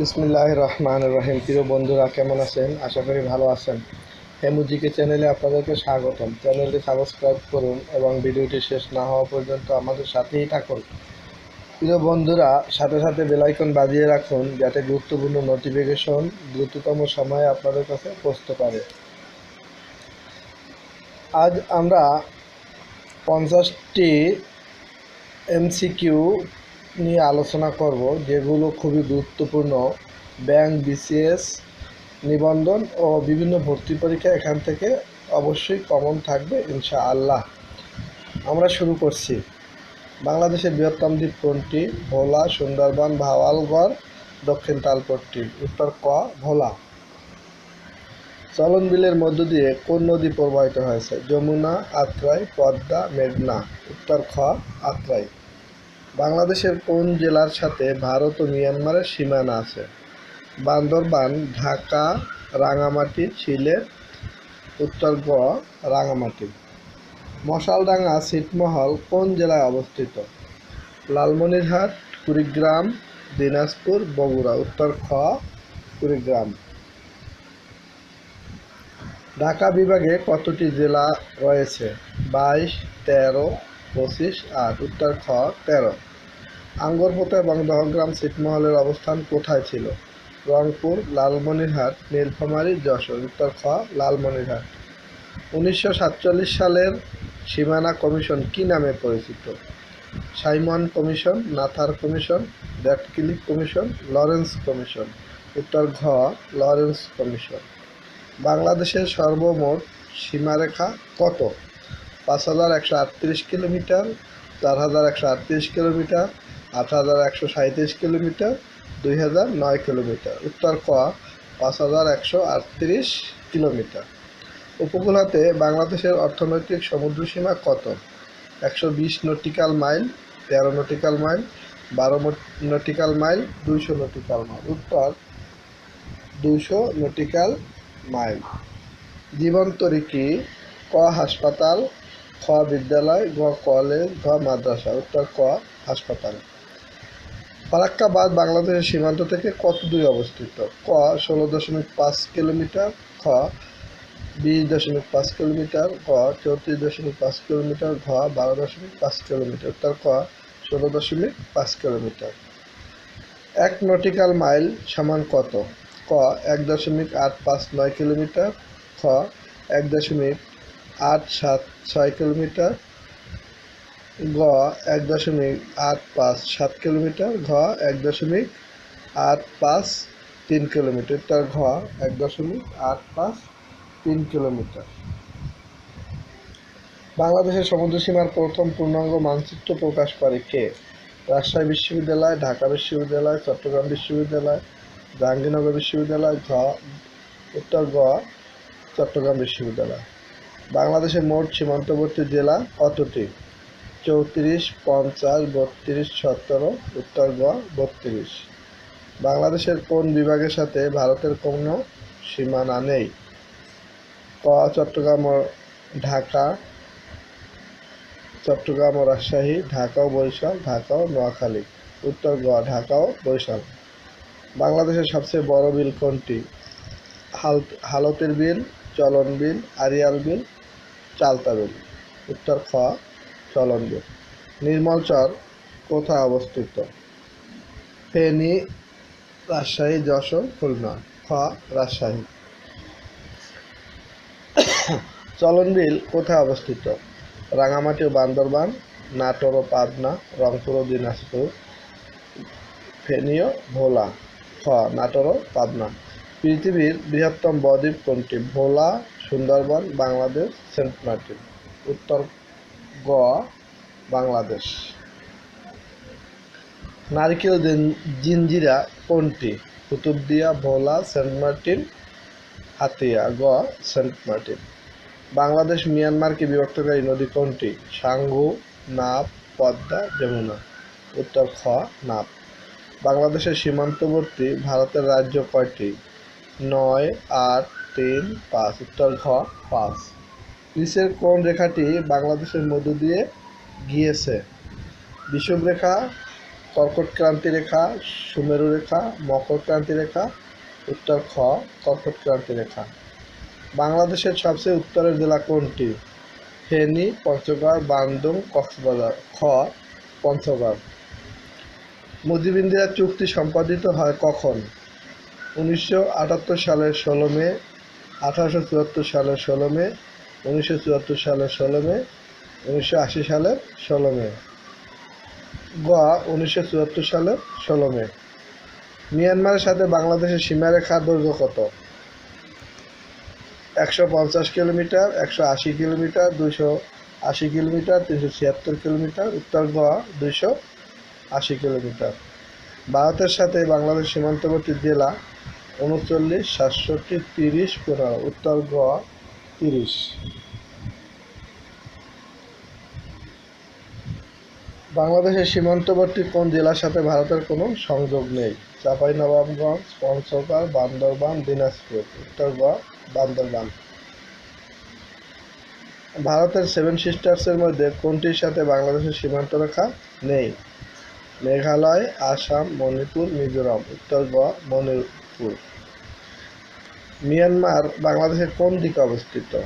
বিসমিল্লাহ রহমান রহিম প্রিয় বন্ধুরা, কেমন আছেন? আশা করি ভালো আছেন। হেমুজিকে চ্যানেলে আপনাদেরকে স্বাগতম। চ্যানেলটি সাবস্ক্রাইব করুন এবং ভিডিওটি শেষ না হওয়া পর্যন্ত আমাদের সাথেই থাকুন। প্রিয় বন্ধুরা, সাথে সাথে বেলাইকন বাজিয়ে রাখুন যাতে গুরুত্বপূর্ণ নোটিফিকেশন দ্রুততম সময়ে আপনাদের কাছে পৌঁছতে পারে। আজ আমরা পঞ্চাশটি এমসিকিউ নিয়ে আলোচনা করব, যেগুলো খুবই গুরুত্বপূর্ণ। ব্যাংক, বিসিএস, নিবন্ধন ও বিভিন্ন ভর্তি পরীক্ষা এখান থেকে অবশ্যই কমন থাকবে, ইনশাআল্লাহ। আমরা শুরু করছি। বাংলাদেশের বৃহত্তম দ্বীপ কোনটি ভোলা, সুন্দরবন, ভাওয়ালগড়, দক্ষিণ তালপট্টি, উত্তর ক, ভোলা। চলন বিলের মধ্য দিয়ে কোন নদী প্রবাহিত হয়েছে? যমুনা, আত্রাই, পদ্মা, মেঘনা। উত্তর খ, আত্রাই। বাংলাদেশের কোন জেলার সাথে ভারত ও মিয়ানমারের সীমানা আছে? বান্দরবান, ঢাকা, রাঙামাটি সিলেট উত্তর গ রাঙামাটি। মশালডাঙ্গা, ছিটমহল কোন জেলায় অবস্থিত? লালমনিরহাট, কুড়িগ্রাম, দিনাজপুর, বগুড়া। উত্তর খ, কুড়িগ্রাম। ঢাকা বিভাগে কতটি জেলা রয়েছে? বাইশ, তেরো, পঁচিশ, আট। উত্তর খ, তেরো। আঙ্গরপোতা এবং দহগ্রাম ছিটমহলের অবস্থান কোথায় ছিল? রংপুর, লালমনিরহাট, নীলফামারী, যশোর, উত্তর খ লালমনিরহাট। উনিশশো সাতচল্লিশ সালের সীমানা কমিশন কি নামে পরিচিত? সাইমন কমিশন, নাথার কমিশন ড্যাটকিলিক কমিশন, লরেন্স কমিশন, উত্তর ঘ লরেন্স কমিশন। বাংলাদেশের সর্বমোট সীমারেখা কত? পাঁচ হাজার একশো আটত্রিশ কিলোমিটার, চার হাজার একশো আটত্রিশ কিলোমিটার আট হাজার একশো সাঁত্রিশ কিলোমিটার, দুই হাজার নয় কিলোমিটার। উত্তর ক পাঁচ হাজার একশো আটত্রিশ কিলোমিটার। উপকূলতে বাংলাদেশের অর্থনৈতিক সমুদ্রসীমা কত? একশো বিশ নটিক্যাল মাইল, তেরো নটিক্যাল মাইল, বারো নটিক্যাল মাইল, দুইশো নটিক্যাল মাইল। উত্তর, দুইশো নটিক্যাল মাইল। জীবন্তরী কি ক হাসপাতাল, খ বিদ্যালয়, গ কলেজ, ঘ মাদ্রাসা। উত্তর ক হাসপাতাল। ফারাক্কাবাদ বাংলাদেশের সীমান্ত থেকে কত দূরে অবস্থিত? ক, ষোলো দশমিক পাঁচ কিলোমিটার। খ, বিশ দশমিক পাঁচ কিলোমিটার। গ, চৌত্রিশ দশমিক পাঁচ কিলোমিটার। ঘ বারো দশমিক পাঁচ কিলোমিটার। তার ক, ষোলো দশমিক পাঁচ কিলোমিটার। এক নটিক্যাল মাইল সমান কত? ক, এক দশমিক আট পাঁচ নয় কিলোমিটার। খ, এক দশমিক আট সাত ছয় কিলোমিটার। গ এক দশমিক আট পাঁচ সাত কিলোমিটার, ঘ এক দশমিক আট পাঁচ তিন কিলোমিটার, তার ঘ এক দশমিক আট পাঁচ তিন কিলোমিটার। বাংলাদেশের সমুদ্রসীমার প্রথম পূর্ণাঙ্গ মানচিত্র প্রকাশ করে কে? রাজশাহী বিশ্ববিদ্যালয়, ঢাকা বিশ্ববিদ্যালয়, চট্টগ্রাম বিশ্ববিদ্যালয়, জাহাঙ্গীরনগর বিশ্ববিদ্যালয়, ঘ উত্তর গ চট্টগ্রাম বিশ্ববিদ্যালয়। বাংলাদেশের মোট সীমান্তবর্তী জেলা কতটি? চৌত্রিশ, পঞ্চাশ, বত্রিশ, সতেরো, উত্তর গ, বত্রিশ। বাংলাদেশের কোন বিভাগের সাথে ভারতের কোনো সীমানা নেই? ক, চট্টগ্রাম ও ঢাকা, চট্টগ্রাম ও রাজশাহী, ঢাকা ও বরিশাল, ঢাকা ও নোয়াখালী। উত্তর গ, ঢাকা ও বরিশাল। বাংলাদেশের সবচেয়ে বড় বিল কোনটি? হাল, হালতের বিল, চলন বিল, আরিয়াল বিল, চালতা বিল। উত্তর খ বিল নির্মলচর কোথায় অবস্থিত? ফেনী রাজশাহী যশোর খুলনা। খ রাজশাহী। চলন বিল কোথায় অবস্থিত? রাঙামাটি ও বান্দরবান, নাটোর ও পাবনা, রংপুর ও দিনাজপুর ফেনী ও ভোলা। খ নাটোর ও পাবনা। পৃথিবীর বৃহত্তম বদ্বীপ কোনটি? Bhola, Sundarban, Bangladesh, Saint Martin. উত্তর গ, বাংলাদেশ। নারকেল জিঞ্জিরা কোনটি? Kutubdia Bhola, Saint Martin, Hatiya. গ, সেন্ট মার্টিন। বাংলাদেশ মিয়ানমারকে বিভক্তকারী নদী কোনটি? সাঙ্গু, নাপ, পদ্মা, যমুনা। উত্তর খ, নাপ। বাংলাদেশের সীমান্তবর্তী ভারতের রাজ্য কয়টি? নয়, আট, তিন, পাঁচ। উত্তর ঘ, পাঁচ। নিচের কোন রেখাটি বাংলাদেশের মধ্য দিয়ে গিয়েছে? বিষুবরেখা খ কর্কট ক্রান্তি রেখা, সুমেরু রেখা, মকর ক্রান্তি রেখা, উত্তর খ, কর্কট ক্রান্তি রেখা। বাংলাদেশের সবচেয়ে উত্তরের জেলা কোনটি? ফেনী, পঞ্চগড়, বান্দুং, কক্সবাজার। খ, পঞ্চগড়। মুজিবিন্দিয়া চুক্তি সম্পাদিত হয় কখন? উনিশশো আটাত্তর সালের ষোলো মে, আঠারোশো চুয়াত্তর সালের ষোলো মে উনিশশো চুয়াত্তর সালের ষোলো মে, উনিশশো আশি সালের ষোলো মে। গোয়া উনিশশো চুয়াত্তর সালের ষোলো মে। মিয়ানমারের সাথে বাংলাদেশের সীমারেখার দৈর্ঘ্য কত? একশো পঞ্চাশ কিলোমিটার, একশো আশি কিলোমিটার দুশো আশি কিলোমিটার, তিনশো ছিয়াত্তর কিলোমিটার, উত্তর গোয়া দুইশো আশি কিলোমিটার। ভারতের সাথে বাংলাদেশ সীমান্তবর্তী জেলা উনচল্লিশ, সাতষট্টি, তিরিশ, পনেরো। উত্তর গোয়া তিরিশ। বাংলাদেশের সীমান্তবর্তী কোন জেলার সাথে ভারতের কোনো সংযোগ নেই? চাঁপাইনবাবগঞ্জ, পঞ্চগড়, বান্দরবান, দিনাজপুর, উত্তর বান্দরবান। ভারতের সেভেন সিস্টার্সের মধ্যে কোনটির সাথে বাংলাদেশের সীমান্ত রেখা নেই? মেঘালয়, আসাম, মণিপুর, মিজোরাম, উত্তর গোয়া মণিপুর। মিয়ানমার বাংলাদেশের কোন দিকে অবস্থিত?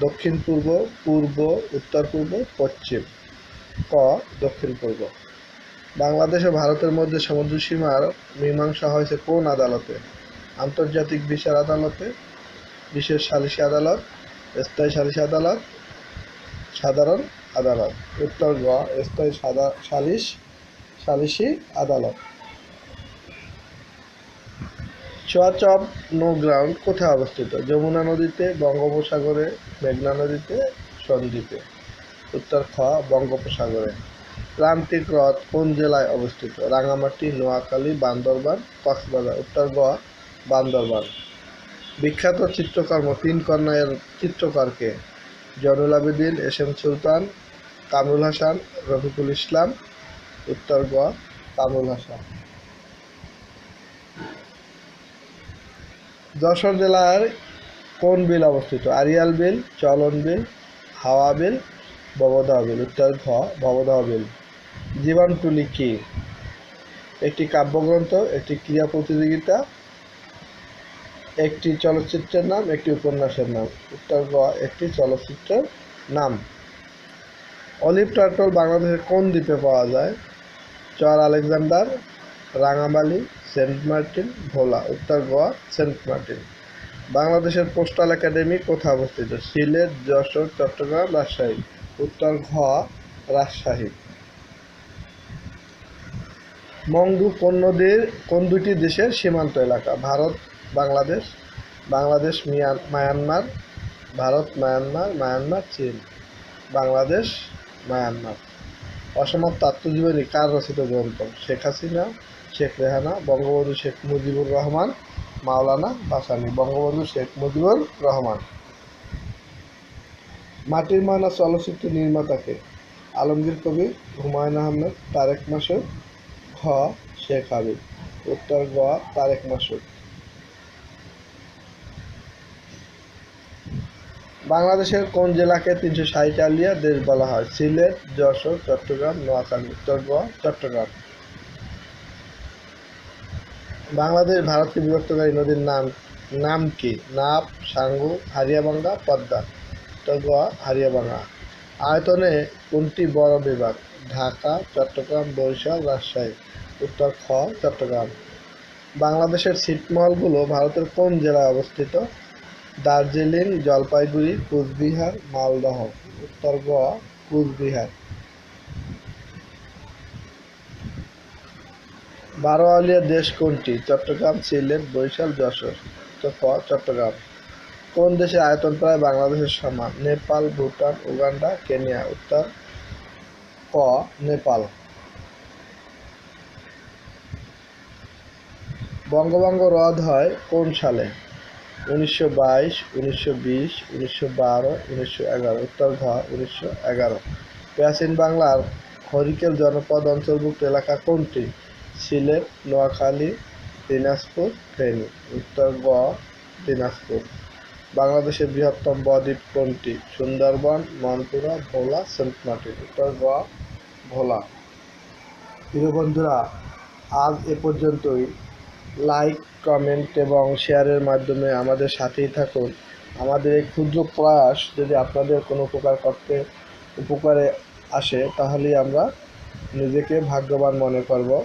দক্ষিণ পূর্ব পূর্ব, উত্তর পূর্ব, পশ্চিম। ক, দক্ষিণ পূর্ব। বাংলাদেশ ও ভারতের মধ্যে সমুদ্র সীমার মীমাংসা হয়েছে কোন আদালতে? আন্তর্জাতিক বিচার আদালতে, বিশেষ সালিসি আদালত, স্থায়ী সালিসি আদালত, সাধারণ আদালত। উত্তর গ, স্থায়ী সালিশ সালিসি আদালত। চুয়াচপ নো গ্রাউন্ড কোথায় অবস্থিত? যমুনা নদীতে, বঙ্গোপসাগরে, মেঘনা নদীতে, সন্দ্বীপে। উত্তর খ, বঙ্গোপসাগরে। প্রান্তিক হ্রদ কোন জেলায় অবস্থিত? রাঙামাটি, নোয়াখালী, বান্দরবান, কক্সবাজার। উত্তর গোয়া বান্দরবান। বিখ্যাত চিত্রকর্ম তিন কন্যার চিত্রকরকে জয়নুল আবেদিন, এস এম সুলতান, কামরুল হাসান, রফিকুল ইসলাম। উত্তর গোয়া কামরুল হাসান। যশোর জেলার কোন বিল অবস্থিত? আরিয়াল বিল, চলন বিল, হাওয়া বিল, ভবদহ বিল। উত্তর ঘ, ভবদহ বিল। জীবনটুলি কি? একটি কাব্যগ্রন্থ, একটি ক্রীড়া প্রতিযোগিতা, একটি চলচ্চিত্রের নাম, একটি উপন্যাসের নাম। উত্তর গ একটি চলচ্চিত্রের নাম। অলিভ টার্টল বাংলাদেশের কোন দ্বীপে পাওয়া যায়? Char Alexander, Rangamali Saint Martin, Bhola, উত্তর গোয়া, সেন্ট মার্টিন। বাংলাদেশের পোস্টাল একাডেমি কোথায় অবস্থিত? সিলেট, যশোর, চট্টগ্রাম, রাজশাহী। উত্তর ঘ রাজশাহী। মংডু কোন নদীর, কোন দুটি দেশের সীমান্ত এলাকা? Bharat, Bangladesh. Bangladesh, Myan, Myanmar. Bharat, Myanmar Myanmar, Chin. Bangladesh, Myanmar. অসমাপ্ত আত্মজীবনী কার রচিত গ্রন্থ? শেখ হাসিনা শেখ রেহানা, বঙ্গবন্ধু শেখ মুজিবুর রহমান, মাওলানা ভাসানী বঙ্গবন্ধু শেখ মুজিবুর রহমান। মাটির ময়না চলচ্চিত্র নির্মাতাকে আলমগীর কবির, হুমায়ুন আহমেদ, তারেক মাসুদ খ শেখ হাবিব, উত্তর গ. তারেক মাসুদ। বাংলাদেশের কোন জেলাকে তিনশো ষাট আলিয়া দেশ বলা হয়? সিলেট, যশোর, চট্টগ্রাম, নোয়াখালী। উত্তর গ. চট্টগ্রাম। বাংলাদেশ ভারতকে বিভক্তকারী নদীর নাম নাম কি? নাব সাঙ্গু হারিয়াবাঙ্গা পদ্মা। গ হারিয়াবাঙ্গা আয়তনে কোনটি বড় বিভাগ? ঢাকা, চট্টগ্রাম, বরিশাল, রাজশাহী। উত্তর খ, চট্টগ্রাম। বাংলাদেশের ছিটমহলগুলো ভারতের কোন জেলায় অবস্থিত? দার্জিলিং, জলপাইগুড়ি, কুচবিহার, মালদহ। উত্তর গোয়া কুচবিহার। বারোয়ালিয়া দেশ কোনটি? চট্টগ্রাম, সিলেট, বরিশাল, যশোর। তো চট্টগ্রাম। কোন দেশের আয়তন প্রায় বাংলাদেশের সমান? Nepal, Bhutan, Uganda, Kenya. উত্তর, ক, নেপাল। বঙ্গভঙ্গ রদ হয় কোন সালে? উনিশশো বাইশ, উনিশশো বিশ, উনিশশো বারো, উনিশশো এগারো। উত্তর ঘ, উনিশশো এগারো। প্রাচীন বাংলার হরিকেল জনপদ অন্তর্ভুক্ত এলাকা কোনটি? সিলেট, নোয়াখালী, দিনাজপুর, ফেনী। উত্তর গ দিনাজপুর। বাংলাদেশের বৃহত্তম বদ্বীপ কোনটি? Sundarban, Monpura, Bhola, Saint Martin. উত্তর গ ভোলা। প্রিয় বন্ধুরা, আজ এ পর্যন্তই। লাইক, কমেন্ট এবং শেয়ারের মাধ্যমে আমাদের সাথেই থাকুন। আমাদের এই ক্ষুদ্র প্রয়াস যদি আপনাদের কোনো উপকার করতে, উপকারে আসে, তাহলেই আমরা নিজেকে ভাগ্যবান মনে করব।